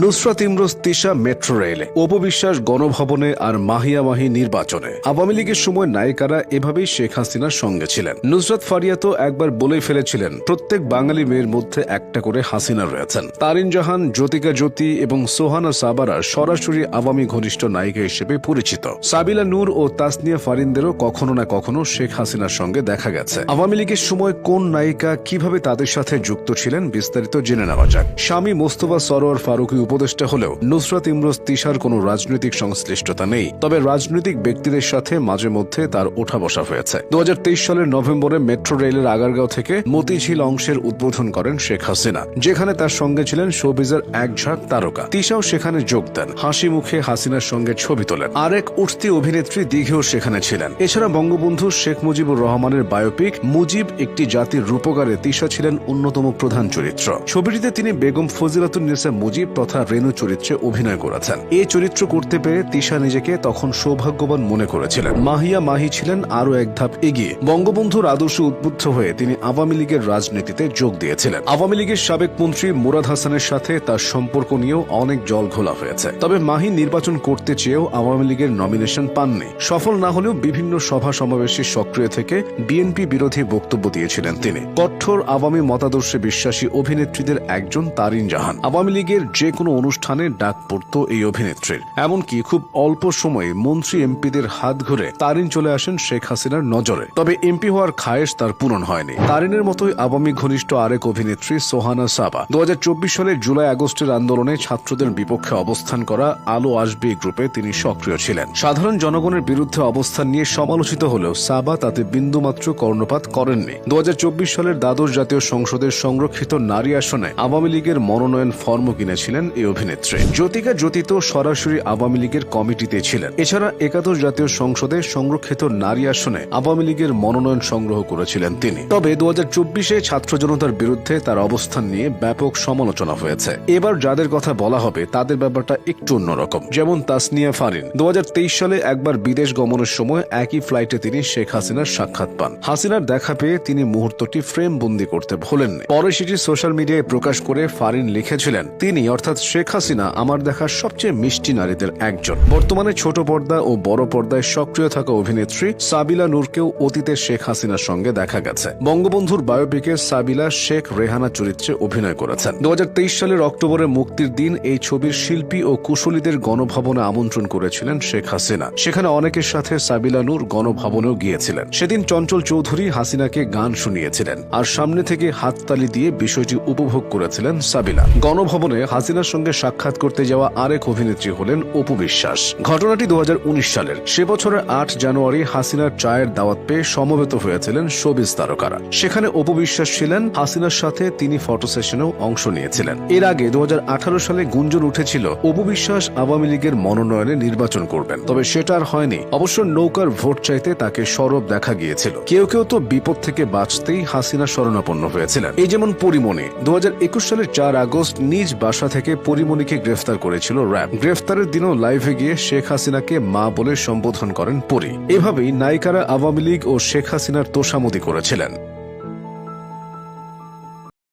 Nusrat Imroz Tisha metro রেলে অপবিশ্বাস গণভবনে আর মাহিয়া মাহি নির্বাচনে। আওয়ামী লীগের সময় নায়িকারা এভাবেই শেখ হাসিনার সঙ্গে ছিলেন। নুসরাত ফারিয়া তো একবার বলেই ফেলেছিলেন, প্রত্যেক বাঙালি মেয়ের মধ্যে একটা করে হাসিনা রয়েছেন। তারিন জাহান, জ্যোতিকা জ্যোতি এবং সোহানা সাবারা সরাসরি আওয়ামী ঘনিষ্ঠ নায়িকা হিসেবে পরিচিত। সাবিলা নূর ও তাসনিয়া ফারিনদেরও কখনো না কখনো শেখ হাসিনার সঙ্গে দেখা গেছে। আওয়ামী লীগের সময় কোন নায়িকা কীভাবে তাদের সাথে যুক্ত ছিলেন বিস্তারিত জেনে নেওয়া যাক। স্বামী মোস্তফা সরোয়ার ফারুকি উপদেষ্টা হলেও নুসরাত ইমরোজ তিশার কোনো রাজনৈতিক সংশ্লিষ্টতা নেই। তবে রাজনৈতিক ব্যক্তিদের সাথে মাঝে মধ্যে তার ওঠা বসা হয়েছে দু সালের নভেম্বরে মেট্রো রেলের আগারগাঁও থেকে মতিঝিল অংশের উদ্বোধন করেন শেখ হাসিনা, যেখানে তার সঙ্গে ছিলেন শোবিজের এক ঝাঁক তারকা। তিশাও সেখানে যোগ দেন। হাসি মুখে হাসিনার সঙ্গে ছবি তোলেন। আরেক উঠতি অভিনেত্রী দীঘেও সেখানে ছিলেন। এছাড়া বঙ্গবন্ধু শেখ মুজিবুর রহমানের বায়োপিক মুজিব একটি জাতির রূপকারে তিশা ছিলেন অন্যতম প্রধান চরিত্র। ছবিটিতে তিনি বেগম ফজিলাতুন্নেসা মুজিব তথা রেনু চরিত্রে অভিনয় করেছেন। এই চরিত্র করতে পেরে তিশা নিজেকে তখন সৌভাগ্যবান মনে করেছিলেন। মাহিয়া মাহি ছিলেন আরও এক ধাপ এগিয়ে। বঙ্গবন্ধুর আদর্শ উদ্বুদ্ধ হয়ে তিনি আওয়ামী লীগের রাজনীতিতে যোগ দিয়েছিলেন। আওয়ামী লীগের সাবেক মন্ত্রী মুরাদ হাসানের সাথে তার সম্পর্ক নিয়েও অনেক জল ঘোলা হয়েছে। তবে মাহি নির্বাচন করতে চেয়েও আওয়ামী লীগের নমিনেশন পাননি। সফল না হলেও বিভিন্ন সভা সমাবেশে সক্রিয় থেকে বিএনপি বিরোধী বক্তব্য দিয়েছিলেন তিনি। কঠোর আওয়ামী মতাদর্শে বিশ্বাসী অভিনেত্রীদের একজন তারিন জাহান। আওয়ামী লীগের যে কোনো অনুষ্ঠানে ডাক পড়ত এই অভিনেত্রীর। এমনকি খুব অল্প সময়ে মন্ত্রী এমপিদের হাত ঘুরে তারিন চলে আসেন শেখ হাসিনার নজরে। তবে এমপি হওয়ার খায়েশ তার পূরণ হয়নি। তারিনের মতোই আওয়ামী ঘনিষ্ঠ আরেক অভিনেত্রী সোহানা সাবা। দু হাজার চব্বিশ সালের জুলাই আগস্টের আন্দোলনে ছাত্রদের বিপক্ষে অবস্থান করা আলো আসবে গ্রুপে তিনি সক্রিয় ছিলেন। সাধারণ জনগণের বিরুদ্ধে অবস্থান নিয়ে সমালোচিত হলেও সাবা তাতে বিন্দুমাত্র কর্ণপাত করেননি। দু হাজার চব্বিশ সালের দ্বাদশ জাতীয় সংসদের সংরক্ষিত নারী আসনে আওয়ামী লীগের মনোনয়ন ফর্ম কিনেছিলেন এই অভিনেত্রী। জ্যোতিকা জ্যোতি তো সরাসরি আওয়ামী লীগের কমিটিতে ছিলেন। এছাড়া একাদশ জাতীয় সংসদে সংরক্ষিত নারী আসনে আওয়ামী লীগের মনোনয়ন সংগ্রহ করেছিলেন তিনি। তবে দু হাজার চব্বিশে ছাত্র জনতার বিরুদ্ধে তার অবস্থান নিয়ে ব্যাপক সমালোচনা হয়েছে। এবার যাদের কথা বলা হবে, তাদের ব্যাপারটা একটু অন্যরকম। যেমন তাসনিয়া ফারিন। দু হাজার তেইশ সালে একবার বিদেশ গমনের সময় একই ফ্লাইটে তিনি শেখ হাসিনার সাক্ষাৎ পান। হাসিনার দেখা পেয়ে তিনি মুহূর্তটি ফ্রেম বন্দি করতে ভোলেননি। পরে সেটি সোশ্যাল মিডিয়ায় প্রকাশ করে ফারিন লিখেছিলেন, তিনি অর্থাৎ শেখ হাসিনা আমার দেখা সবচেয়ে মিষ্টি নারীদের একজন। বর্তমানে ছোট পর্দা ও বড় পর্দায় সক্রিয় থাকা অভিনেত্রী সাবিলা নূরকেও অতীতে শেখ হাসিনার সঙ্গে দেখা গেছে। বঙ্গবন্ধুর বায়োপিকে সাবিলা শেখ রেহানা চরিত্রে অভিনয় করেছেন। দু সালের অক্টোবরে মুক্তির দিন এই ছবির শিল্পী ও কুশলীদের গণভবনে আমন্ত্রণ করেছিলেন শেখ হাসিনা। সেখানে অনেকের সাথে সাবিলা নূর গণভবনেও গিয়েছিলেন। সেদিন চঞ্চল চৌধুরী হাসিনাকে গান শুনিয়েছিলেন। আর সামনে থেকে হাততালি দিয়ে বিষয়টি উপভোগ করেছিলেন সাবিলা। গণভবনে হাসিনার সঙ্গে সাক্ষাৎ করতে যাওয়া আরেক অভিনেত্রী হলেন অপু বিশ্বাস। ঘটনাটি দু হাজার উনিশ সালের। সে বছরের আট জানুয়ারি হাসিনার চায়ের দাওয়াত পেয়ে সমবেত হয়েছিলেন শোবিজ তারকারা। সেখানে অপু বিশ্বাস ছিলেন, হাসিনার সাথে তিনি ফটো সেশনেও অংশ নিয়েছিলেন। এর আগে দু সালে গুঞ্জন উঠেছিল, অপু বিশ্বাস আওয়ামী লীগের মনোনয়নে নির্বাচন করবেন। তবে সেটা আর হয়নি। অবশ্য নৌকার ভোট চাইতে তাকে সরব দেখা গিয়েছিল। কেউ কেউ তো বিপদ থেকে বাঁচতেই হাসিনা শরণাপন্ন হয়েছিলেন। এই যেমন পরিমণি দু সালের চার আগস্ট নিজ বাসা থেকে পরিমণিকে গ্রেফতার করেছিল র্যাব। গ্রেফতারের দিনও লাইভে গিয়ে শেখ হাসিনাকে মা বলে সম্বোধন করেন পরি। এভাবেই নায়িকারা আওয়ামী লীগ ও শেখ হাসিনার তোষামোদি করেছিলেন।